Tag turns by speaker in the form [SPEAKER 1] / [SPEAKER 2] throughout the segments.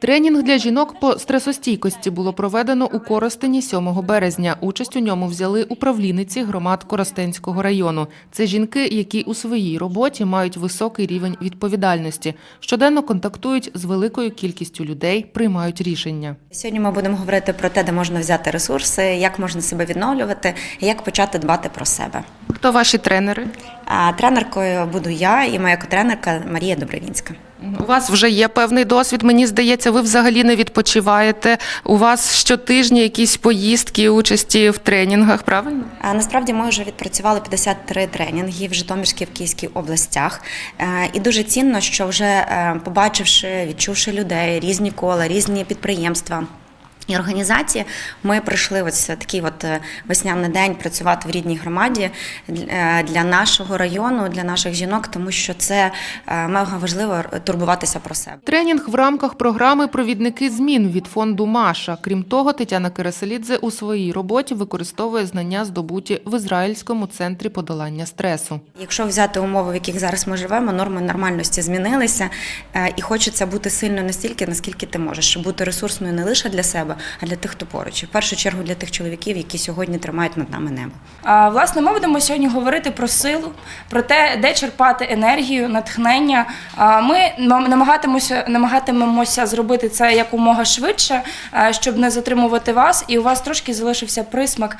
[SPEAKER 1] Тренінг для жінок по стресостійкості було проведено у Коростені 7 березня. Участь у ньому взяли управлінниці громад Коростенського району. Це жінки, які у своїй роботі мають високий рівень відповідальності, щоденно контактують з великою кількістю людей, приймають рішення.
[SPEAKER 2] Сьогодні ми будемо говорити про те, де можна взяти ресурси, як можна себе відновлювати, і як почати дбати про себе.
[SPEAKER 1] Хто ваші тренери?
[SPEAKER 2] А тренеркою буду я і моя котренерка Марія Добровінська.
[SPEAKER 1] У вас вже є певний досвід. Мені здається, ви взагалі не відпочиваєте. У вас щотижні якісь поїздки, участі в тренінгах, правильно?
[SPEAKER 2] А насправді ми вже відпрацювали 53 тренінги в Житомирській в Київській областях. Е, І дуже цінно, що вже е, побачивши, відчувши людей, різні кола, різні підприємства. І організації ми прийшли ось такий от е, весняний день працювати в рідній громаді е, для нашого району, для наших жінок, тому що це е, мега важливо турбуватися про себе.
[SPEAKER 1] Тренінг в рамках програми Провідники змін від фонду Маша. Крім того, Тетяна Кириселідзе у своїй роботі використовує знання, здобуті в Ізраїльському центрі подолання стресу.
[SPEAKER 2] Якщо взяти умови, в яких зараз ми живемо, норми нормальності змінилися, і хочеться бути сильною настільки, наскільки ти можеш, щоб бути ресурсною не лише для себе, а для тих, хто поруч. В першу чергу для тих чоловіків, які сьогодні тримають над нами небо.
[SPEAKER 3] А, Власне, ми будемо сьогодні говорити про силу, про те, де черпати енергію, натхнення. Ми нам- намагатимемося, намагатимемося зробити це якомога швидше, щоб не затримувати вас, і у вас трошки залишився присмак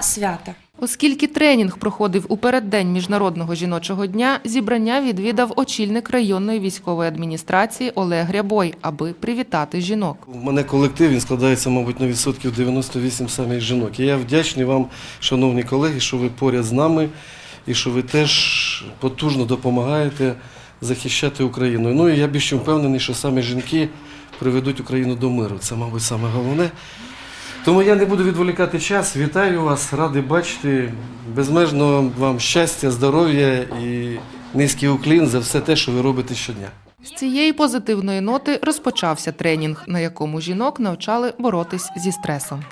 [SPEAKER 3] свята.
[SPEAKER 1] Оскільки тренінг проходив у переддень Міжнародного жіночого дня, зібрання відвідав очільник районної військової адміністрації Олег Рябой, аби привітати жінок.
[SPEAKER 4] У мене колектив він складається, мабуть, на відсотків 98 саме жінок. І я вдячний вам, шановні колеги, що ви поряд з нами і що ви теж потужно допомагаєте захищати Україну. Ну і я більш впевнений, що саме жінки приведуть Україну до миру. Це, мабуть, саме головне. Тому я не буду відволікати час. Вітаю вас, радий бачити. Безмежно вам щастя, здоров'я і низький уклін за все те, що ви робите щодня.
[SPEAKER 1] З цієї позитивної ноти розпочався тренінг, на якому жінок навчали боротись зі стресом.